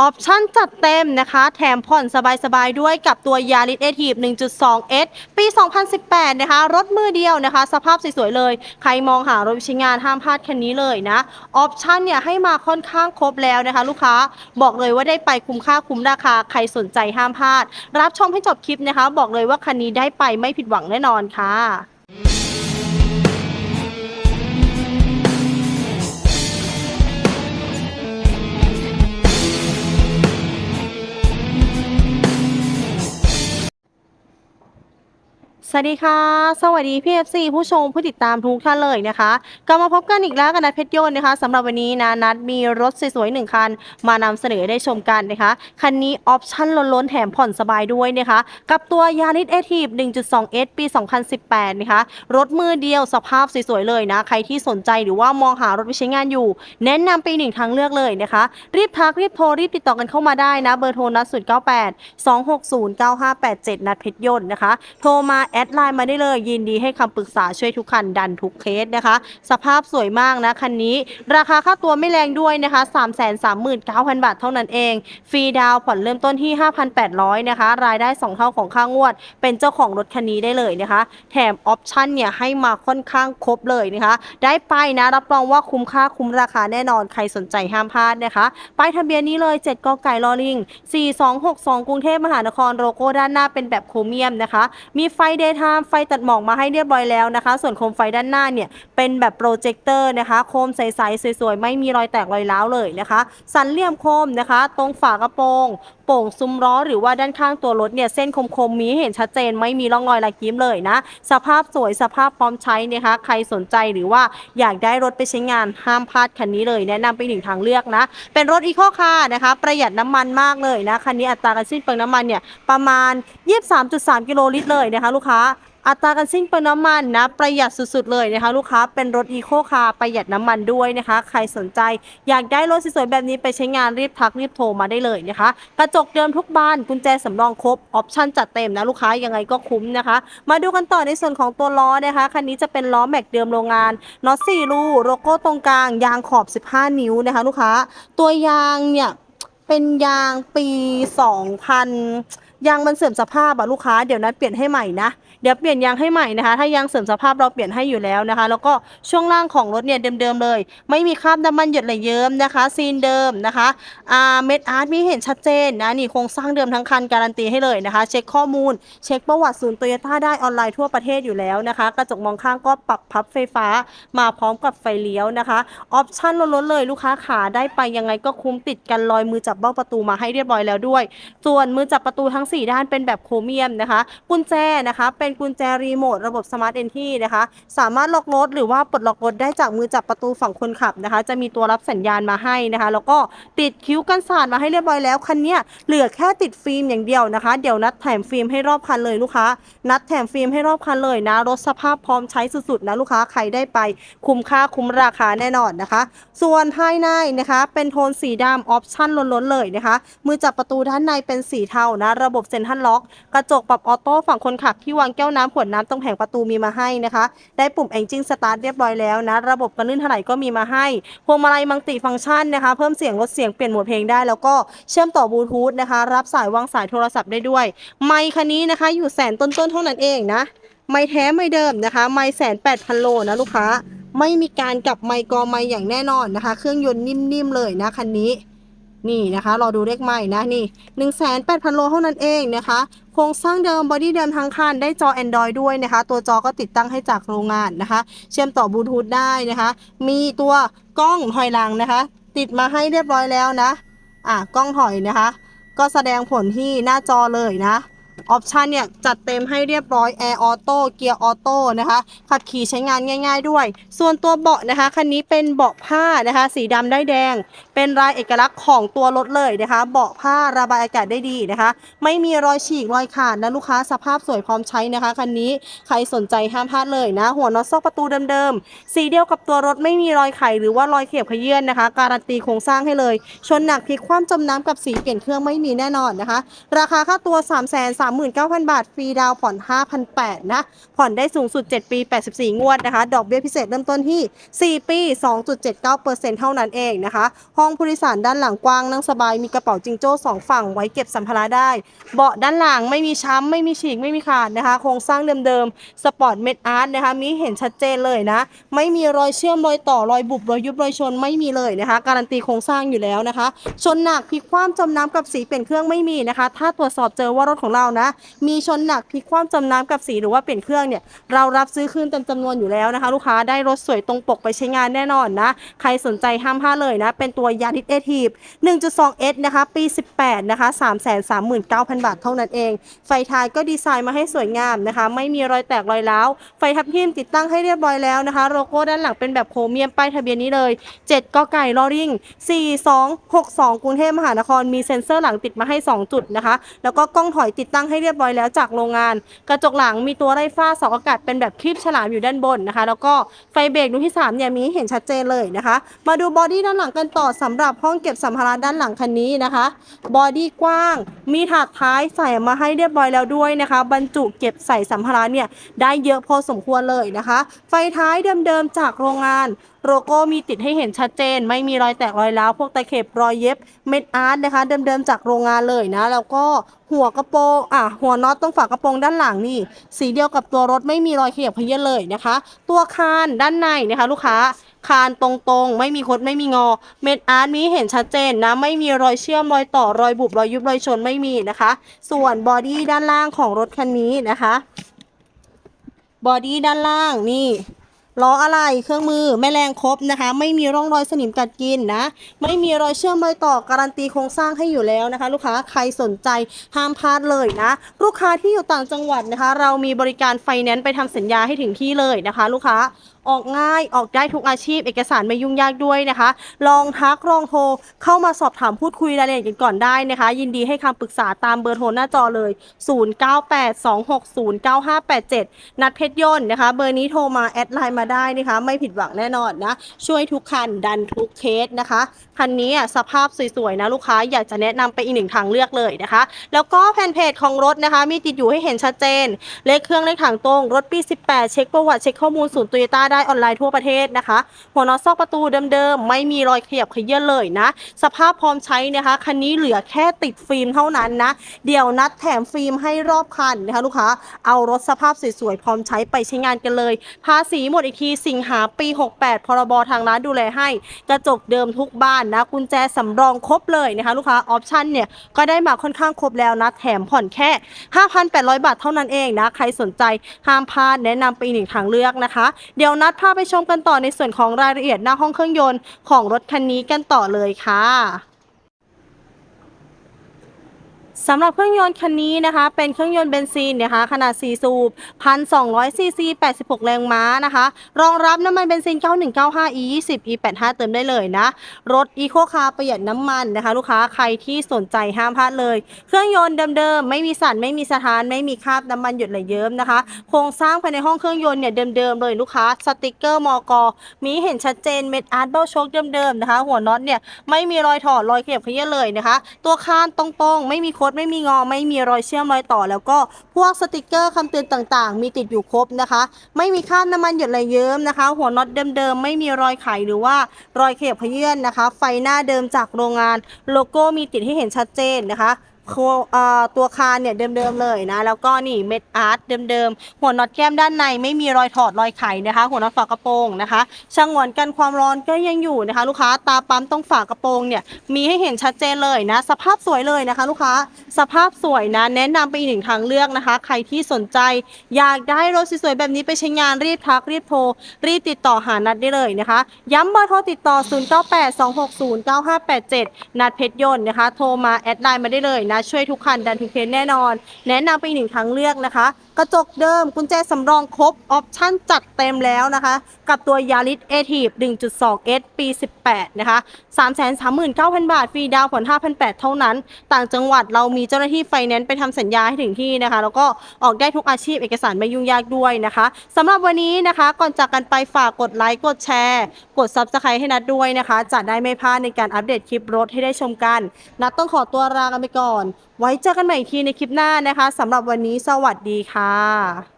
ออปชั่นจัดเต็มนะคะ แถมผ่อนสบายๆ ด้วยกับตัวยาริสเอทีฟ 1.2S ปี 2018 นะคะ รถมือเดียวนะคะ สภาพสวยๆเลย ใครมองหารถใช้งานห้ามพลาดคันนี้เลยนะ ออปชั่นเนี่ยให้มาค่อนข้างครบแล้วนะคะ ลูกค้าบอกเลยว่าได้ไปคุ้มค่าคุ้มราคา ใครสนใจห้ามพลาด รับชมให้จบคลิปนะคะ บอกเลยว่าคันนี้ได้ไปไม่ผิดหวังแน่นอนค่ะ สวัสดีค่ะ สวัสดีพี่ FC ผู้ชมผู้ติดตามทุกท่านเลยนะคะกลับมาพบกันอีกแล้วกับนัดเพชรยนต์นะคะสำหรับวันนี้นะนัดมีรถสวยๆหนึ่งคัน มานำเสนอได้ชมกันนะคะ คันนี้ออปชั่นล้นๆแถมผ่อนสบายด้วยนะคะ กับตัวยาริสเอทีฟ 1.2S ปี 2018 นะคะ รถมือเดียวสภาพสวยๆเลยนะ ใครที่สนใจหรือว่ามองหารถไปใช้งานอยู่ แนะนำไปหนึ่งทางเลือกเลยนะคะ รีบทักรีบโทรรีบติดต่อกันเข้ามาได้นะเบอร์โทรนัด098 260 9587 นัดเพชรยนต์นะคะ โทรมาแอดไลน์มาได้เลยยินดีให้คำปรึกษาช่วยทุกคันดันทุกเคสนะคะ สภาพสวยมากนะคันนี้ ราคาค่าตัวไม่แรงด้วยนะคะ 339,000 บาทเท่านั้นเอง ฟรีดาวผ่อนเริ่มต้นที่ 5,800นะคะ รายได้ 2 เท่าของค่างวด เป็นเจ้าของรถคันนี้ได้เลยนะคะ แถมออปชั่นเนี่ยให้มาค่อนข้างครบเลยนะคะ ได้ไปนะรับรองว่าคุ้มค่าคุ้มราคาแน่นอนใครสนใจห้ามพลาดนะคะป้ายทะเบียนนี้เลย 7กไก่ลอลิง4262 กรุงเทพมหานครโลโก้ด้านหน้าเป็นแบบโครเมียมนะคะ มีไฟเดย์ไทม์ไฟตัดหมอกมาให้เรียบร้อยแล้วนะคะ ส่วนโคมไฟด้านหน้าเนี่ยเป็นแบบโปรเจคเตอร์นะคะโคมใสๆสวยๆ ไม่มีรอยแตกรอยร้าวเลยนะคะ สันเหลี่ยมโคมนะคะ ตรงฝากระโปรง โป่งซุ้มล้อหรือว่าด้านข้างตัวรถเนี่ยเส้นคมๆมีเห็นชัดเจนไม่มีร่องรอยลายยิ้มเลยนะ สภาพสวยสภาพพร้อมใช้นะคะใครสนใจหรือว่าอยากได้รถไปใช้งานห้ามพลาดคันนี้เลยแนะนำไปหนึ่งทางเลือกนะ เป็นรถอีโคคาร์นะคะประหยัดน้ำมันมากเลยนะคันนี้อัตราการสิ้นเปลืองน้ำมันเนี่ยประมาณ 23.3 กิโลลิตรเลยนะคะลูกค้า อัตราการสิ้นเปลืองน้ำมันนะประหยัดสุดๆเลยนะคะลูกค้าเป็นรถอีโคคาร์ประหยัดน้ำมันด้วยนะคะ ใครสนใจอยากได้รถสวยๆแบบนี้ไปใช้งานรีบทักรีบโทรมาได้เลยนะคะ กระจกเดิมทุกบานกุญแจสำรองครบออปชั่นจัดเต็มนะลูกค้ายังไงก็คุ้มนะคะ มาดูกันต่อในส่วนของตัวล้อนะคะคันนี้จะเป็นล้อแม็กเดิมโรงงานน็อต4รูโลโก้ตรงกลาง ยางขอบ 15 นิ้วนะคะ ลูกค้า ตัวยางเนี่ยเป็นยางปี 2000 ยางมันเสื่อมสภาพอะลูกค้าเดี๋ยวนัดเปลี่ยนให้ใหม่นะเดี๋ยวเปลี่ยนยางให้ใหม่นะคะ ถ้ายางเสื่อมสภาพเราเปลี่ยนให้อยู่แล้วนะคะ แล้วก็ช่วงล่างของรถเนี่ยเดิมๆเลย ไม่มีคราบน้ำมันหยดไหลเยิ้มนะคะ ซีนเดิมนะคะอ่าเม็ดอาร์ตมีเห็นชัดเจนนะนี่โครงสร้างเดิมทั้งคันการันตีให้เลยนะคะ เช็คข้อมูล เช็คประวัติศูนย์โตโยต้าได้ออนไลน์ทั่วประเทศอยู่แล้วนะคะ กระจกมองข้างก็ปรับพับไฟฟ้า มาพร้อมกับไฟเลี้ยวนะคะออปชั่นล้นๆเลยลูกค้าขาได้ไปยังไงก็คุ้มติดกันรอยมือจับเบ้าประตูมาให้เรียบร้อยแล้วด้วย ส่วนมือจับประตูทั้ง4 ด้านเป็นแบบโครเมียมนะคะ กุญแจนะคะ เป็นกุญแจรีโมทระบบสมาร์ทเอนทีนะคะ สามารถล็อกรถหรือว่าปลดล็อกรถได้จากมือจับประตูฝั่งคนขับนะคะ จะมีตัวรับสัญญาณมาให้นะคะ แล้วก็ติดคิ้วกันสาดมาให้เรียบร้อยแล้วคันนี้เหลือแค่ติดฟิล์มอย่างเดียวนะคะ เดี๋ยวนัดแถมฟิล์มให้รอบคันเลยลูกค้า นัดแถมฟิล์มให้รอบคันเลยนะ รถสภาพพร้อมใช้สุดๆนะลูกค้า ใครได้ไปคุ้มค่าคุ้มราคาแน่นอนนะคะ ส่วนภายในนะคะ เป็นโทนสีดำออปชั่นล้นๆเลยนะคะ มือจับประตูด้านในเป็นสีเทานะ ระบบบเซ็นทรัลล็อก กระจกปรับออโต้ฝั่งคนขับที่วางแก้วน้ำขวดน้ำตรงแผงประตูมีมาให้นะคะ ได้ปุ่ม Engine Start เรียบร้อยแล้วนะ ระบบกระลื่นถลายก็มีมาให้พวงมาลัยมังติฟังก์ชันนะคะ เพิ่มเสียงลดเสียงเปลี่ยนโหมดเพลงได้ แล้วก็เชื่อมต่อบลูทูธนะคะ รับสายวางสายโทรศัพท์ได้ด้วย ไมค์คันนี้นะคะ อยู่แสนต้นๆเท่านั้นเองนะไม่แท้ไม่เดิมนะคะ ไม่แสนแปดพันโลนะลูกค้า ไม่มีการกลับไมค์กอไมค์อย่างแน่นอนนะคะ เครื่องยนต์นิ่มๆเลยนะคันนี้ นี่นะคะรอดูเลขใหม่นะนี่1 8 0 0 0 โลเท่านั้นเองนะคะ โครงสร้างเดิมบอดี้เดิมทั้งคันได้จอ Android ด้วยนะคะ ตัวจอก็ติดตั้งให้จากโรงงานนะคะ เชื่อมต่อบลูทูธได้นะคะ มีตัวกล้องถอยหลังนะคะ ติดมาให้เรียบร้อยแล้วนะ อะกล้องถอยนะคะ ก็แสดงผลที่หน้าจอเลยนะออปชันเนี่ย จัดเต็มให้เรียบร้อย Air Auto เกียร์ออโต้นะคะ ขับขี่ใช้งานง่าย ๆ ด้วย ส่วนตัวเบาะนะคะ คันนี้เป็นเบาะผ้านะคะ สีดำได้แดง เป็นลายเอกลักษณ์ของตัวรถเลยนะคะ เบาะผ้าระบายอากาศได้ดีนะคะ ไม่มีรอยฉีกรอยขาดนะลูกค้าสภาพสวยพร้อมใช้นะคะคันนี้ใครสนใจห้ามพลาดเลยนะ หัวน็อตซอกประตูเดิมๆสีเดียวกับตัวรถไม่มีรอยไขหรือว่ารอยเขียบขยื่นนะคะ การันตีโครงสร้างให้เลย ชนหนักพลิกคว่ำจมน้ำกับสีเปลี่ยนเครื่องไม่มีแน่นอนนะคะ ราคาค่าตัว 3 3 9 0 0 0 บาทฟรีดาวผ่อน 5,800นะผ่อนได้สูงสุด 7 ปี 84 งวดนะคะ ดอกเบี้ยพิเศษเริ่มต้นที่ 4 ปี 2.79%เท่านั้นเองนะคะห้ององผู้โดยสารด้านหลังกว้างนั่งสบายมีกระเป๋าจิงโจ้สองฝั่งไว้เก็บสัมภาระได้ เบาะด้านหลังไม่มีช้ำไม่มีฉีกไม่มีขาดนะคะ โครงสร้างเดิมๆสปอร์ตเมดอาร์ตนะคะมีเห็นชัดเจนเลยนะ ไม่มีรอยเชื่อมรอยต่อรอยบุบรอยยุบรอยชนไม่มีเลยนะคะ การันตีโครงสร้างอยู่แล้วนะคะ ชนหนักพลิกคว่ำจมน้ำกับสีเปลี่ยนเครื่องไม่มีนะคะ ถ้าตรวจสอบเจอว่ารถของเรานะ มีชนหนักพลิกคว่ำจมน้ำกับสีหรือว่าเปลี่ยนเครื่องเนี่ยเรารับซื้อคืนเต็มจำนวนอยู่แล้วนะคะ ลูกค้าได้รถสวยตรงปกไปใช้งานแน่นอนนะ ใครสนใจห้ามพลาดเลยนะ เป็นตัวยาริสเอทีฟ 1.2S นะคะ ปี 18 นะคะ 339,000 บาทเท่านั้นเอง ไฟท้ายก็ดีไซน์มาให้สวยงามนะคะ ไม่มีรอยแตกรอยร้าว ไฟทับทิมติดตั้งให้เรียบร้อยแล้วนะคะ โลโก้ด้านหลังเป็นแบบโครเมียมป้ายทะเบียนนี้เลย 7กไก่ลอริง4262 กรุงเทพมหานคร มีเซ็นเซอร์หลังติดมาให้ 2 จุดนะคะ แล้วก็กล้องถอยติดตั้งให้เรียบร้อยแล้วจากโรงงาน กระจกหลังมีตัวไร้ฝ้าเสาอากาศเป็นแบบคลิปฉลามอยู่ด้านบนนะคะ แล้วก็ไฟเบรกดวงที่3เนี่ยมีให้เห็นชัดเจนเลยนะคะ มาดูบอดี้ด้านหลังกันต่อสำหรับห้องเก็บสัมภาระด้านหลังคันนี้นะคะ บอดี้กว้าง มีถาดท้ายใส่มาให้เรียบร้อยแล้วด้วยนะคะ บรรจุเก็บใส่สัมภาระเนี่ยได้เยอะพอสมควรเลยนะคะ ไฟท้ายเดิมๆจากโรงงานโลโก้มีติดให้เห็นชัดเจน ไม่มีรอยแตกรอยร้าวพวกตะเข็บรอยเย็บเม็ดอาร์ตนะคะเดิมๆจากโรงงานเลยนะ แล้วก็หัวกระโปรงอะหัวน็อตตรงฝากระโปรงด้านหลังนี่ สีเดียวกับตัวรถไม่มีรอยเขยับเขยื้อนเลยนะคะ ตัวคานด้านในนะคะ ลูกค้า คานตรงๆ ไม่มีคดไม่มีงอ เม็ดอาร์ตมีให้เห็นชัดเจนนะ ไม่มีรอยเชื่อมรอยต่อรอยบุบรอยยุบรอยชนไม่มีนะคะ ส่วนบอดี้ด้านล่างของรถคันนี้นะคะบอดี้ด้านล่างนี่ล้ออะไรเครื่องมือแม่แรงครบนะคะ ไม่มีร่องรอยสนิมกัดกินนะ ไม่มีรอยเชื่อมรอยต่อการันตีโครงสร้างให้อยู่แล้วนะคะ ลูกค้าใครสนใจห้ามพลาดเลยนะ ลูกค้าที่อยู่ต่างจังหวัดนะคะ เรามีบริการไฟแนนซ์ไปทำสัญญาให้ถึงที่เลยนะคะ ลูกค้า ออกง่ายออกได้ทุกอาชีพ เอกสารไม่ยุ่งยากด้วยนะคะ ลองทักลองโทรเข้ามาสอบถามพูดคุยรายละเอียดกันก่อนได้นะคะ ยินดีให้คำปรึกษาตามเบอร์โทรหน้าจอเลย 0982609587 นัดเพชรยนต์นะคะ เบอร์นี้โทรมาแอดไลน์มาได้นะคะ ไม่ผิดหวังแน่นอนนะ ช่วยทุกคันดันทุกเคสนะคะคันนี้สภาพสวยๆนะลูกค้าอยากจะแนะนำไปอีกหนึ่งทางเลือกเลยนะคะ แล้วก็แผ่นเพจของรถนะคะ มีติดอยู่ให้เห็นชัดเจน เลขเครื่องเลขถังตรงรถปี 18 เช็คประวัติเช็คข้อมูลศูนย์โตโยต้าได้ออนไลน์ทั่วประเทศนะคะ หัวนอซอกประตูเดิมๆ ไม่มีรอยขยับขยื้อนเลยนะ สภาพพร้อมใช้นะคะ คันนี้เหลือแค่ติดฟิล์มเท่านั้นนะ เดี๋ยวนัดแถมฟิล์มให้รอบคันนะคะลูกค้า เอารถสภาพสวยๆ พร้อมใช้ไปใช้งานกันเลย ภาษีหมดอีกทีสิงหาปี 68 พรบทางร้านดูแลให้ กระจกเดิมทุกบ้านนะ กุญแจสำรองครบเลยนะคะลูกค้า ออปชั่นเนี่ยก็ได้มาค่อนข้างครบแล้วนะ แถมผ่อนแค่ 5,800 บาทเท่านั้นเองนะ ใครสนใจห้ามพลาดแนะนำไปอีกหนึ่งทางเลือกนะคะ เดี๋ยวนัดพาไปชมกันต่อในส่วนของรายละเอียดหน้าห้องเครื่องยนต์ของรถคันนี้กันต่อเลยค่ะ สำหรับเครื่องยนต์คันนี้นะคะ เป็นเครื่องยนต์เบนซินนะคะขนาด 4 สูบ 1,200 ซีซี 86 แรงม้านะคะ รองรับน้ำมันเบนซิน 9195 E20 E85 เติมได้เลยนะ รถ Eco Car ประหยัดน้ำมันนะคะ ลูกค้าใครที่สนใจห้ามพลาดเลย เครื่องยนต์เดิมๆ ไม่มีสั่นไม่มีสะท้าน ไม่มีคราบน้ำมันหยดไหลเยิ้มนะคะ โครงสร้างภายในห้องเครื่องยนต์เนี่ยเดิมๆเลยลูกค้าสติกเกอร์มอกมีเห็นชัดเจนเม็ดอาร์ตเบลโชคเดิมๆนะคะ หัวน็อตเนี่ยไม่มีรอยถอดรอยเขียบเขยี้ยเลยนะคะ ตัวคานตรงๆ ไม่มีโคดไม่มีงอไม่มีรอยเชื่อมรอยต่อ แล้วก็พวกสติกเกอร์คำเตือนต่างๆ มีติดอยู่ครบนะคะ ไม่มีคราบน้ำมันหยดไหลเยิ้มนะคะ หัวน็อตเดิมๆไม่มีรอยไขหรือว่ารอยเขียบเขยื้อนนะคะ ไฟหน้าเดิมจากโรงงานโลโก้มีติดให้เห็นชัดเจนนะคะ ตัวคานเนี่ยเดิมๆเลยนะ แล้วก็นี่เม็ดอาร์ตเดิมๆ หัวน็อตแก้มด้านในไม่มีรอยถอดรอยไขนะคะ หัวน็อตฝากระโปรงนะคะช่างหวนกันความร้อนก็ยังอยู่นะคะ ลูกค้าตาปั๊มตรงฝากระโปรงเนี่ยมีให้เห็นชัดเจนเลยนะ สภาพสวยเลยนะคะ ลูกค้าสภาพสวยนะ แนะนำไปอีกหนึ่งทางเลือกนะคะ ใครที่สนใจ อยากได้รถสวยๆแบบนี้ไปใช้งานรีบทักรีบโทรรีบติดต่อหานัดได้เลยนะคะ ย้ำเบอร์โทรติดต่อ 0982609587 นัดเพชรยนต์นะคะ โทรมาแอดไลน์มาได้เลยนะช่วยทุกคันดันทุกเคสแน่นอน แนะนำไปหนึ่งทางเลือกนะคะ กระจกเดิมกุญแจสำรองครบ ออปชั่นจัดเต็มแล้วนะคะ กับตัวยาริสเอทีฟ 1.2S ปี 18 นะคะ 339,000 บาท ฟรีดาวผ่อน5,800 เท่านั้น ต่างจังหวัดเรามีเจ้าหน้าที่ไฟแนนซ์ไปทำสัญญาให้ถึงที่นะคะ แล้วก็ออกได้ทุกอาชีพเอกสารไม่ยุ่งยากด้วยนะคะสำหรับวันนี้นะคะ ก่อนจากกันไปฝากกดไลค์กดแชร์ กด Subscribe ให้นัดด้วยนะคะจะได้ไม่พลาดในการอัปเดตคลิปรถให้ได้ชมกัน นัดต้องขอตัวลากันไปก่อนไว้เจอกันใหม่อีกทีในคลิปหน้านะคะสำหรับวันนี้สวัสดีค่ะ